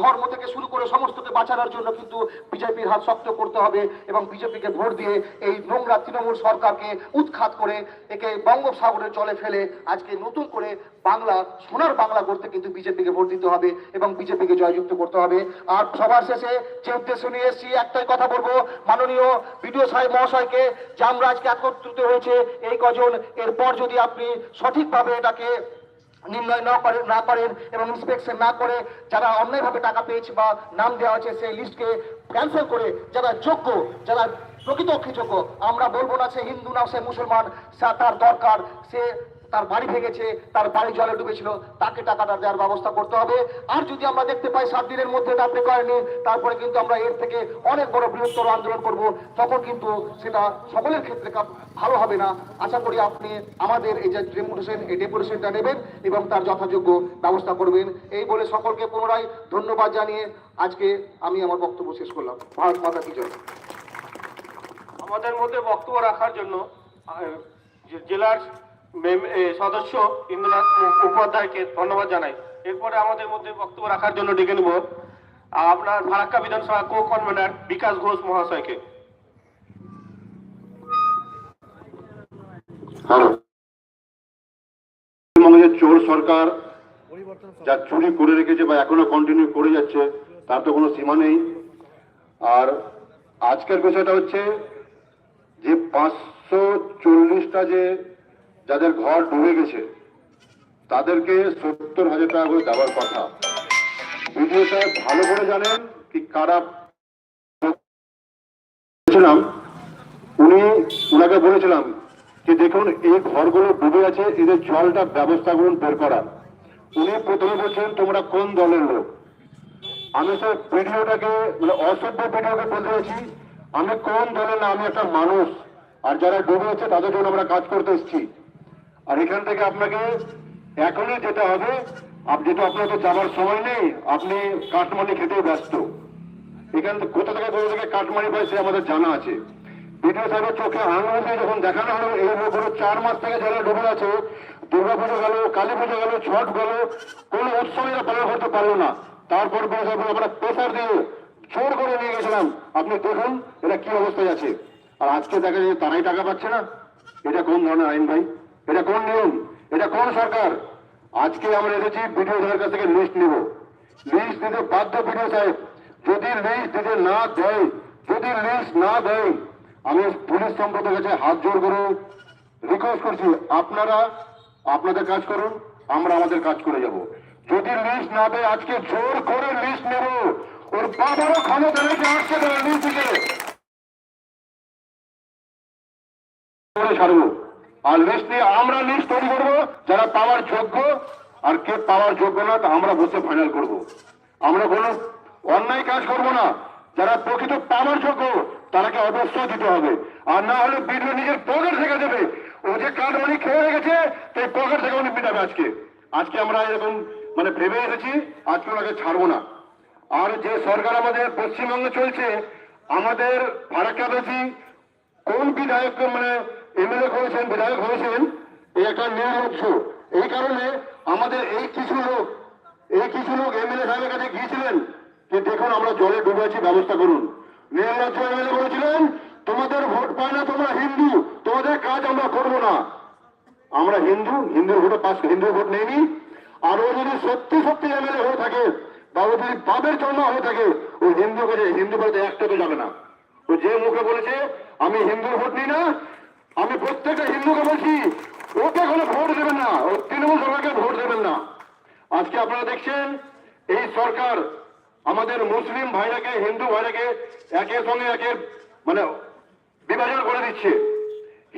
ধর্ম থেকে শুরু করে সমস্তকে বাঁচানোর জন্য কিন্তু বিজেপির হাত শক্ত করতে হবে এবং বিজেপিকে ভোট দিয়ে এই নোংরা তৃণমূল সরকারকে উৎখাত করে একে বঙ্গোপসাগরের জলে ফেলে আজকে নতুন করে বাংলা, সোনার বাংলা করতে কিন্তু বিজেপিকে ভোট দিতে হবে এবং বিজেপিকে জয়যুক্ত করতে হবে। আর সবার শেষে যে উদ্দেশ্য নিয়ে এসেছি, একটাই কথা বলব, মাননীয় বিডিও সাহেব মহাশয়কে যে আমরা আজকে একত্রিত হয়েছে এই কজন। এরপর যদি আপনি সঠিকভাবে এটাকে নির্ণয় না করেন না করেন এবং ইন্সপেকশন না করে যারা অন্যায়ভাবে টাকা পেয়েছে বা নাম দেওয়া হয়েছে সেই লিস্টকে ক্যান্সেল করে যারা যোগ্য, যারা প্রকৃত অক্ষিযোগ্য আমরা বলব না সে হিন্দু না সে মুসলমান, সে- তার দরকার, সে তার বাড়ি ভেঙেছে, তার বাড়ি জলে ডুবেছিল, তাকে টাকাটা দেওয়ার ব্যবস্থা করতে হবে। আর যদি আমরা দেখতে পাই সাত দিনের মধ্যে এটা আপনি করেনি তারপরে কিন্তু আমরা এর থেকে অনেক বড় বৃহত্তর আন্দোলন করব, তখন কিন্তু সেটা সকলের ক্ষেত্রে ভালো হবে না। আশা করি আপনি আমাদের এই যে ডেপুটেশন, এই ডেপুটেশনটা নেবেন এবং তার যথাযোগ্য ব্যবস্থা করবেন। এই বলে সকলকে পুনরায় ধন্যবাদ জানিয়ে আজকে আমি আমার বক্তব্য শেষ করলাম। ভারত মাতা কি জয়। আমাদের মধ্যে বক্তব্য রাখার জন্য জেলার সদস্য ইন্দ্রনাথ মুখোপাধ্যায়কে ধন্যবাদ জানাই। এরপরে আমাদের মধ্যে বক্তব্য রাখার জন্য ডেকে নেব, আপনার ফারাক্কা বিধানসভা কো কনভেনার বিকাশ ঘোষ মহাশয়কে। চোর সরকার যা চুরি করে রেখেছে বা এখনও কন্টিনিউ করে যাচ্ছে, তার তো কোনো সীমা নেই। আর আজকের বিষয়টা হচ্ছে যে পাঁচশো চল্লিশটা যে যাদের ঘর ডুবে গেছে, তাদেরকে সত্তর হাজার টাকা করে দেওয়ার কথা। বিডিও সাহেব ভালো করে জানেন কি কারা বলেছিলাম। উনি ওনাকে বলেছিলাম যে দেখুন, এই ঘরগুলো ডুবে আছে, এদের জলটা ব্যবস্থা করুন বের করার। উনি প্রথমে বলছেন, তোমরা কোন দলের লোক? আমি তো ভিডিওটাকে মানে অসভ্য ভিডিওকে বলতে চাইছি, আমি কোন দলের না, আমি একটা মানুষ। আর যারা ডুবে আছে, তাদের জন্য আমরা কাজ করতে এসেছি। আর এখান থেকে আপনাকে এখনই যেতে হবে। তো আপনার তো যাবার সময় নেই, আপনি কাঠমানি খেতেই ব্যস্ত। এখান থেকে কোথা থেকে কোথা থেকে কাটমারি পায় সে আমাদের জানা আছে। বিডিও সাহেবের চোখে আঙুল দিয়ে যখন দেখানো হলো, এই লোকগুলো চার মাস থেকে জলে ডুবে আছে দুর্গা পুজো গেল কালী পুজো গেল, ছট গেল, কোনো উৎসব এরা পালন করতে পারল না। তারপর বিডিও সাহেব আমরা প্রেসার দিয়ে জোর করে নিয়ে গেছিলাম। আপনি দেখুন এটা কি অবস্থায় আছে। আর আজকে দেখা যায় তারাই টাকা পাচ্ছে না। এটা কোন ধরনের আইন ভাই? এটা কোন নিয়ম? এটা কোন সরকার? আজকে আমরা এসেছি বিডিও সাহেবের কাছ থেকে লিস্ট নেব। লিস্ট দিতে বাধ্য বিডিও সাহেব। যদি লিস্ট দিতে না দেয়, যদি লিস্ট না দেয়, আমি পুলিশ সম্পদের কাছে হাত জোর করে রিকোয়েস্ট করছি, আপনারা আপনাদের কাজ করুন, আমরা আমাদের কাজ করে যাব। যদি লিস্ট না দেয়, আজকে জোর করে লিস্ট নেব। ওর বাবারও ক্ষমতা রেখে আসছে দেবে লিস্ট দিকে ছাড়বো। আর লিস্ট আমরা লিস্ট তৈরি করব, যারা পাওয়ার যোগ্য, আর কে পাওয়ার যোগ্য না, তা আমরা বসে ফাইনাল করব। আমরা কোনো অন্যায় কাজ করব না। যারা প্রকৃত পাওয়ার যোগ্য, তারাকে অবশ্যই দিতে হবে। আর না হলে বিডিও নিজের পকেট থেকে দেবে। ও যে কার্ড মানি খেয়ে রেখেছে সেই পকেট থেকে উনি মিটাবে আজকে। আজকে আমরা এরকম মানে ভেবে এসেছি, আজকে ওনাকে ছাড়বো না। আর যে সরকার আমাদের পশ্চিমবঙ্গে চলছে, আমাদের ফারাক্কাবাসী কোন বিধায়ক মানে এমএলএ হয়েছেন বিধায়ক হয়েছেন, এই একটা নির্লজ্জ। এই কারণে আমাদের এই কিছু লোক, এই কিছু লোক এমএলএ সাহেবের কাছে গিয়েছিলেন যে দেখুন আমরা জলে ডুবে আছি, ব্যবস্থা করুন। নির্লজ্জ এমএলএ বলেছিলেন, তোমাদের ভোট পায় না তোমরা হিন্দু, তোমাদের কাজ আমরা করব না। আমরা হিন্দু, হিন্দুর ভোটে পাস, হিন্দুর ভোট নেইনি। আর ও যদি সত্যি সত্যি এমএলএ হয়ে থাকে, বা ও যদি পাপের জন্য হয়ে থাকে, ও হিন্দু কাছে হিন্দু বলতে একটাতে যাবে না। ও যে মুখে বলেছে, আমি হিন্দুর ভোট নিই না আমি প্রত্যেকটা হিন্দুকে বলছি, ওকে কোনো ভোট দেবেন না, ও তৃণমূল সরকারকে ভোট দেবেন না। আজকে আপনারা দেখছেন, এই সরকার আমাদের মুসলিম ভাইরাকে, হিন্দু ভাইরাকে একের সঙ্গে একের মানে বিভাজন করে দিচ্ছে।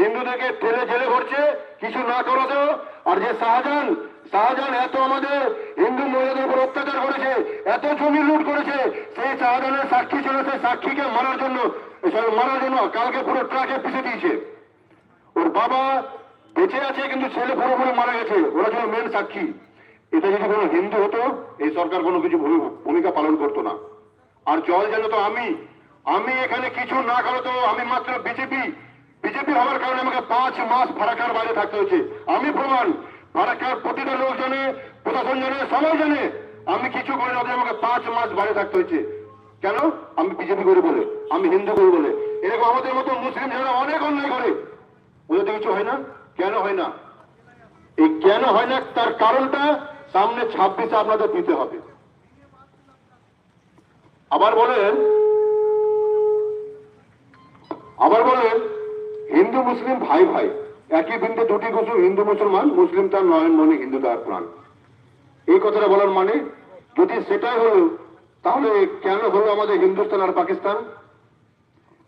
হিন্দুদেরকে ঠেলে জেলে ভরছে, কিছু না করাতেও। আর যে শাহজাহান শাহজাহান এত আমাদের হিন্দু মহিলাদের উপর অত্যাচার করেছে, এত জমি লুট করেছে সেই শাহজাহানের সাক্ষী ছিল সেই সাক্ষীকে মারার জন্য মারার জন্য কালকে পুরো ট্রাকে পিছিয়ে দিয়েছে। ওর বাবা বেঁচে আছে, কিন্তু ছেলে পুরোপুরি মারা গেছে। ওরা ছিল মেন সাক্ষী। এটা যদি কোনো হিন্দু হতো, এই সরকার কোনো কিছু ভূমিকা পালন করতো না। আর জল যেন তো আমি আমি এখানে কিছু না করে তো আমি মাত্র বিজেপি বিজেপি হওয়ার কারণে আমাকে পাঁচ মাস ফারাকার বাইরে থাকতে হয়েছে। আমি প্রমাণ ফারাকার প্রতিটা লোক জানে প্রশাসন জানে সবাই জানে আমি কিছু করি না আমাকে পাঁচ মাস বাইরে থাকতে হয়েছে। কেন? আমি বিজেপি করি বলে, আমি হিন্দু করি বলে। এরকম আমাদের মতো মুসলিম যারা অনেক অন্যায় করে ওদের তো কিছু হয় না? কেন হয় না? এই কেন হয় না, তার কারণটা সামনে ছাব্বিশে আপনাদের দিতে হবে। আবার বলেন আবার বলেন, হিন্দু, মুসলিম, ভাই ভাই। একই বিন্দু দুটি কুসুম হিন্দু, মুসলমান, মুসলিম তার নয়ন মনে হিন্দু তার প্রাণ। এই কথাটা বলার মানে যদি সেটাই হলো, তাহলে কেন হলো আমাদের হিন্দুস্তান আর পাকিস্তান?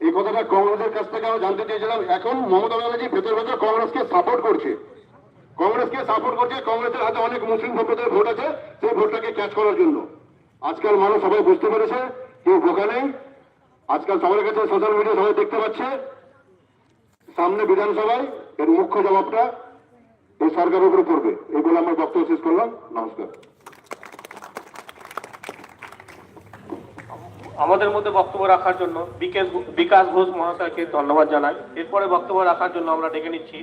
এই কথাটা কংগ্রেসের কাছ থেকে আমরা জানতে চেয়েছিলাম। এখন মমতা ব্যানার্জি ভেতর ভেতর কংগ্রেসকে সাপোর্ট করছে। কংগ্রেসকে সাপোর্ট করছে, কংগ্রেসের হাতে অনেক মুসলিম ভোটারদের ভোট আছে, সেই ভোটটাকে ক্যাচ করার জন্য। আজকাল মানুষ সবাই বুঝতে পেরেছে, কেউ বোকা নেই। আজকাল সবার কাছে সোশ্যাল মিডিয়া সবাই দেখতে পাচ্ছে। সামনে বিধানসভায় এর মুখ্য জবাবটা এই সরকারের উপরে পড়বে। এই বলে আমার বক্তব্য শেষ করলাম। নমস্কার। আমাদের মধ্যে বক্তব্য রাখার জন্য বিকাশ বিকাশ ঘোষ মহাশয়কে ধন্যবাদ জানাই। এরপরে বক্তব্য রাখার জন্য আমরা ডেকে নিচ্ছি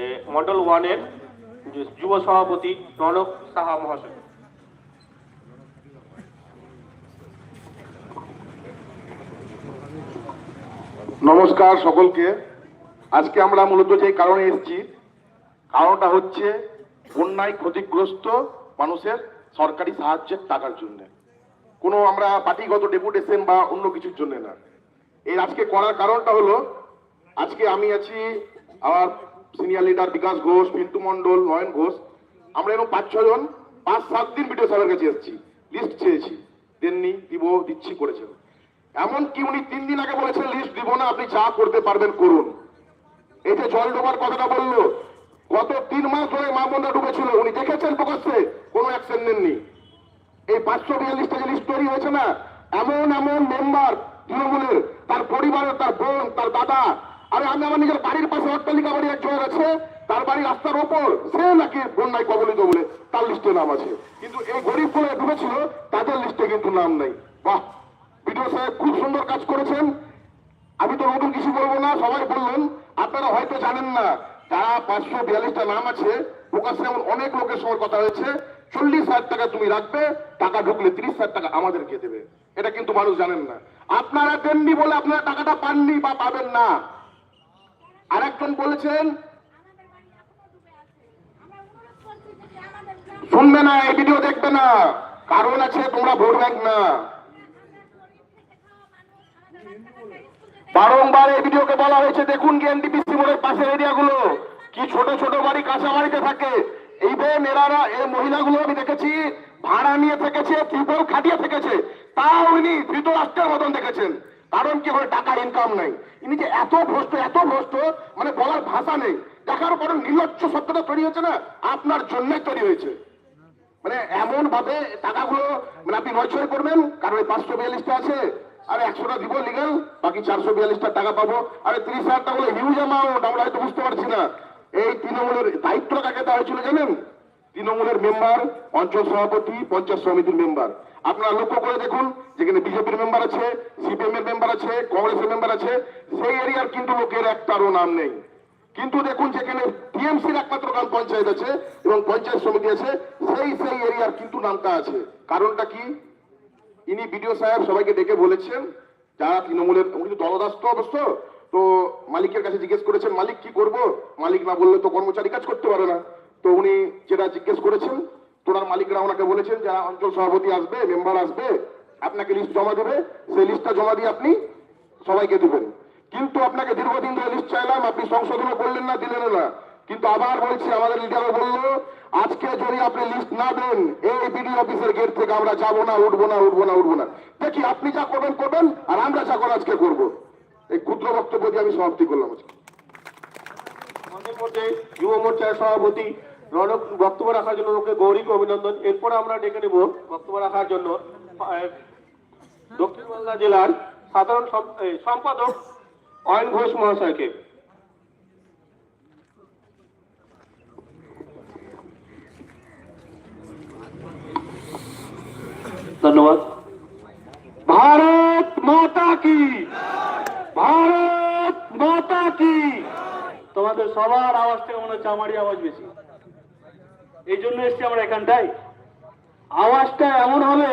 এ, মন্ডল ওয়ানের যুব সভাপতি রনক সাহা মহাশয়। নমস্কার সকলকে। আজকে আমরা মূলত যে কারণে এসেছি কারণটা হচ্ছে বন্যায় ক্ষতিগ্রস্ত মানুষের সরকারি সাহায্যের টাকার জন্য। কোনো আমরা পার্টিগত ডেপুটেশন বা অন্য কিছুর জন্য না। এই আজকে করার কারণটা হলো, আজকে আমি আছি আমার সিনিয়র লিডার বিকাশ ঘোষ, পিন্টু মন্ডল নয়ন ঘোষ। আমরা এরকম পাঁচ ছজন পাঁচ, সাত দিন ভিডিও সাহেবের কাছে এসেছি লিস্ট চেয়েছি। দেননি, দিব, দিচ্ছি করেছেন এমন কি উনি তিন দিন আগে বলেছেন লিস্ট দিব না, আপনি যা করতে পারবেন, করুন। এই যে জল ডোবার কথাটা বলল, গত তিন মাস ধরে মা বোনরা ডুবেছিল। উনি দেখেছেন প্রকাশ্যে, কোনো অ্যাকশন নেননি। পাঁচশো বিয়াল্লিশটা লিস্ট তৈরি হয়েছে না? এমন এমন মেম্বার তৃণমূলের, তার পরিবারের, তার বোন, তার দাদা। আরে আমি আমার নিজের বাড়ির পাশে অট্টালিকা বাড়ি একজন আছে, তার বাড়ি রাস্তার ওপর, সে নাকি বন্যায় কবলিত বলে তার লিস্টে নাম আছে। কিন্তু এই গরিব বলে ডুবেছিল তাদের লিস্টে কিন্তু নাম নেই। বাহ! বিডিও সাহেব খুব সুন্দর কাজ করেছেন। আমি তো নতুন কিছু বলব না, সবাই বললেন। আপনারা হয়তো জানেন না, যারা পাঁচশো বিয়াল্লিশটা নাম আছে, প্রকাশ্যে এমন অনেক লোকের সঙ্গে কথা হয়েছে। চল্লিশ হাজার টাকা তুমি রাখবে, টাকা ঢুকলে তিরিশ হাজার টাকা আমাদেরকে দেবে? এটা কিন্তু মানুষ জানেন না। আপনারা দেননি বলে আপনারা টাকাটা পাননি বা পাবেন না। আর আরেকজন বলেছেন, শুনবে না, এই ভিডিও দেখবে না। কারণ আছে তোমরা ভোট ব্যাংক না। বারংবার এই ভিডিওকে বলা হয়েছে, দেখুন কি এনটিপিসি মোড়ের পাশের এরিয়াগুলো, কি ছোট ছোট বাড়ি, কাঁচা বাড়িতে থাকে। এই বোন এরারা এই মহিলাগুলো আমি দেখেছি, ভাড়া নিয়ে থেকেছে, ত্রিপল খাটিয়ে থেকেছে। তাও উনি ধৃতরাষ্ট্রের মতন দেখেছেন। কারণ কি করে টাকা ইনকাম নাই। ইনি যে এত ভ্রষ্ট এত ভ্রষ্ট মানে বলার ভাষা নেই। দেখার পর নির্লজ্জ সত্যটা তৈরি হয়েছে না? আপনার জন্যই তৈরি হয়েছে। মানে এমন ভাবে টাকাগুলো মানে আপনি নয় ছয় করবেন, কারণ ওই পাঁচশো বিয়াল্লিশটা আছে, আর একশোটা দিব লিগাল বাকি চারশো বিয়াল্লিশটা টাকা পাবো। আর তিরিশ হাজার টাকা হলো হিউজ অ্যামাউন্ট আমরা হয়তো বুঝতে পারছি না। এই তৃণমূলের দায়িত্ব কাকে দেওয়া হয়েছিল জানেন? তৃণমূলের মেম্বার অঞ্চল সভাপতি, পঞ্চায়েত সমিতির মেম্বার। আপনারা লক্ষ্য করে দেখুন, যেখানে বিজেপির মেম্বার আছে, সিপিএম এর মেম্বার আছে, কংগ্রেসের মেম্বার আছে, সেই এরিয়ার কিন্তু লোকের একটারও নাম নেই। কিন্তু দেখুন, যেখানে টিএমসির একমাত্র গ্রাম পঞ্চায়েত আছে এবং পঞ্চায়েত সমিতি আছে, সেই সেই এরিয়ার কিন্তু নামটা আছে। কারণটা কি? ইনি বিডিও সাহেব সবাইকে ডেকে বলেছেন, যারা তৃণমূলের, উনি দলদাস্ত অবশ্য তো মালিকের কাছে জিজ্ঞেস করেছেন, মালিক, কি করব? মালিক না বললে তো কর্মচারী কাজ করতে পারে না। তো উনি যেটা জিজ্ঞেস করেছেন, তোনার মালিকরা ওনাকে বলেছেন যারা অঞ্চল সভাপতি আসবে, মেম্বার আসবে, আপনাকে লিস্ট জমা দেবে। সেই লিস্টটা জমা দিয়ে আপনি সবাইকে দেবেন। কিন্তু আপনাকে দীর্ঘদিন ধরে লিস্ট চাইলাম, আপনি সংশোধনও করলেন না, দিলেন না। কিন্তু আবার বলছি, আমাদের লিডারও বলল, আজকে যদি আপনি লিস্ট না দেন, এই বিডি অফিসের গেট থেকে আমরা যাব না, উঠবো না উঠবো না উঠবো না। দেখি আপনি যা করবেন করবেন, আর আমরা যা করার আজকে করব। এই ক্ষুদ্র বক্তব্য দিয়ে আমি সমাপ্তি করলাম আজকে। আমাদের মধ্যে যুব মোর্চার সভাপতি রনক বক্তব্য রাখার জন্য ওকে গৌরীকে অভিনন্দন। এরপরে আমরা ডেকে নেব বক্তব্য রাখার জন্য দক্ষিণ বাংলা জেলার সাধারণ সম্পাদক অয়ন ঘোষ মহাশয়কে। ধন্যবাদ। ভারত মাতা কি? ভারত মাতা কি? তোমাদের সবার আওয়াজ থেকে মনে হচ্ছে আমারই আওয়াজ বেশি। এই জন্য এসছি আমরা এখানটায়। আওয়াজটা এমন হবে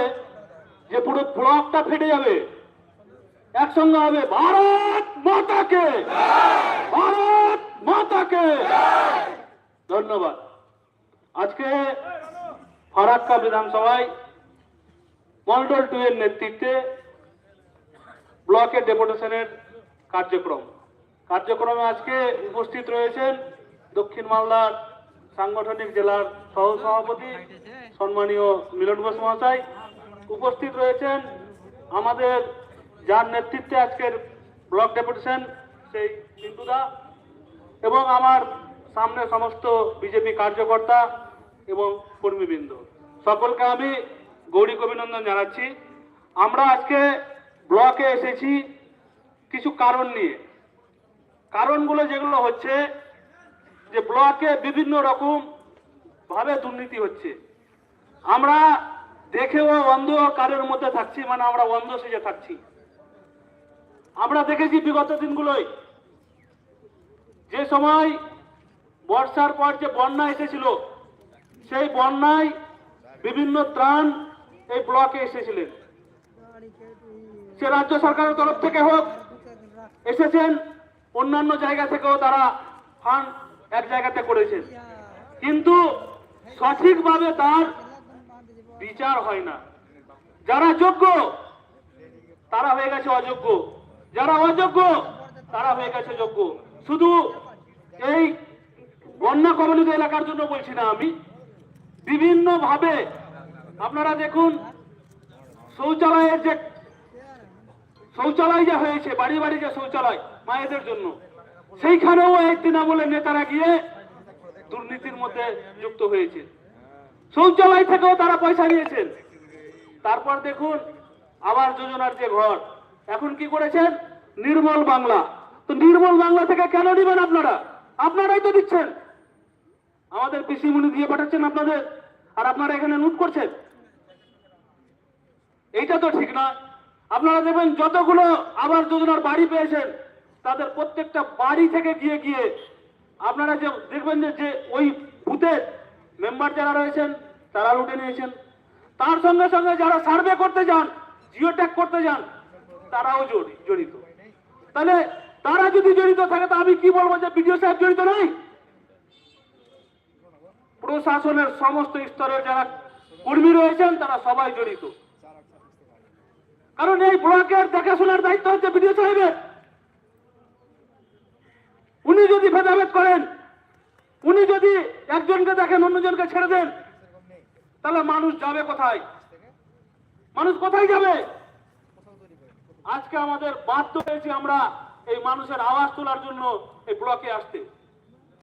যে পুরো ব্লকটা ফেটে যাবে। একসঙ্গে হবে, ভারত মাতাকে ভারত মাতাকে ধন্যবাদ। আজকে ফারাক্কা বিধানসভায় মন্ডল টু এর নেতৃত্বে ব্লকের ডেপুটেশনের কার্যক্রম। কার্যক্রমে আজকে উপস্থিত রয়েছেন দক্ষিণ মালদার সাংগঠনিক জেলার সহ সভাপতি সম্মানীয় মিলন ঘোষ মহাশয়। উপস্থিত রয়েছেন আমাদের যার নেতৃত্বে আজকের ব্লক ডেপুটেশন, সেই সিন্ধুদা এবং আমার সামনে সমস্ত বিজেপি কার্যকর্তা এবং কর্মীবৃন্দ। সকলকে আমি গৌরী অভিনন্দন জানাচ্ছি। আমরা আজকে ব্লকে এসেছি কিছু কারণ নিয়ে। কারণগুলো যেগুলো হচ্ছে যে ব্লকে বিভিন্ন রকম ভাবে দুর্নীতি হচ্ছে। আমরা দেখেও অন্ধকারের মধ্যে থাকছি মানে আমরা অন্ধ সেজে থাকছি। আমরা দেখেছি বিগত দিনগুলোই যে সময় বর্ষার পর যে বন্যা এসেছিল, সেই বন্যায় বিভিন্ন ত্রাণ এই ব্লকে এসেছিলেন। সে রাজ্য সরকারের তরফ থেকে হোক এসেছেন, অন্যান্য জায়গা থেকেও তারা ফান্ড এক জায়গাতে করেছেন। কিন্তু সঠিকভাবে তার বিচার হয় না। যারা যোগ্য, তারা হয়ে গেছে অযোগ্য। যারা অযোগ্য, তারা হয়ে গেছে যোগ্য। শুধু এই বন্যা কবলিত এলাকার জন্য বলছি না আমি। বিভিন্ন ভাবে আপনারা দেখুন, শৌচালয়ের যে শৌচালয় যে হয়েছে, বাড়ি বাড়ি যে শৌচালয় মায়েদের জন্য, সেইখানেও এই তৃণমূলের নেতারা গিয়ে দুর্নীতির মধ্যে যুক্ত হয়েছে। শৌচালয় থেকেও তারা পয়সা নিয়েছেন। তারপর দেখুন আবার যোজনার যে ঘর, এখন কি করেছেন? নির্মল বাংলা। তো নির্মল বাংলা থেকে কেন নেবেন আপনারা? আপনারাই তো দিচ্ছেন। আমাদের পিসিমুনি দিয়ে পাঠাচ্ছেন আপনাদের, আর আপনারা এখানে লুট করছেন? এইটা তো ঠিক না আপনারা দেখবেন যতগুলো আবাস যোজনার বাড়ি পেয়েছেন, তাদের প্রত্যেকটা বাড়ি থেকে গিয়ে গিয়ে আপনারা যে দেখবেন যে ওই বুথের মেম্বার যারা রয়েছেন, তারা লুটে নিয়েছেন। তার সঙ্গে সঙ্গে যারা সার্ভে করতে যান জিও করতে যান, তারাও জড়িত। তাহলে তারা যদি জড়িত থাকে, তা আমি কি বলব যে বিডিও সাহেব জড়িত নেই প্রশাসনের সমস্ত স্তরের যারা কর্মী রয়েছেন, তারা সবাই জড়িত। কারণ এই ব্লকের দেখাশোনার দায়িত্ব হচ্ছে বিডিও সাহেবের। উনি যদি ভেদাভেদ করেন, উনি যদি একজনকে দেখেন, অন্যজনকে ছেড়ে দেন, তাহলে মানুষ যাবে কোথায়? মানুষ কোথায় যাবে? আজকে আমাদের বাধ্য হয়েছি আমরা এই মানুষের আওয়াজ তোলার জন্য এই ব্লকে আসতে।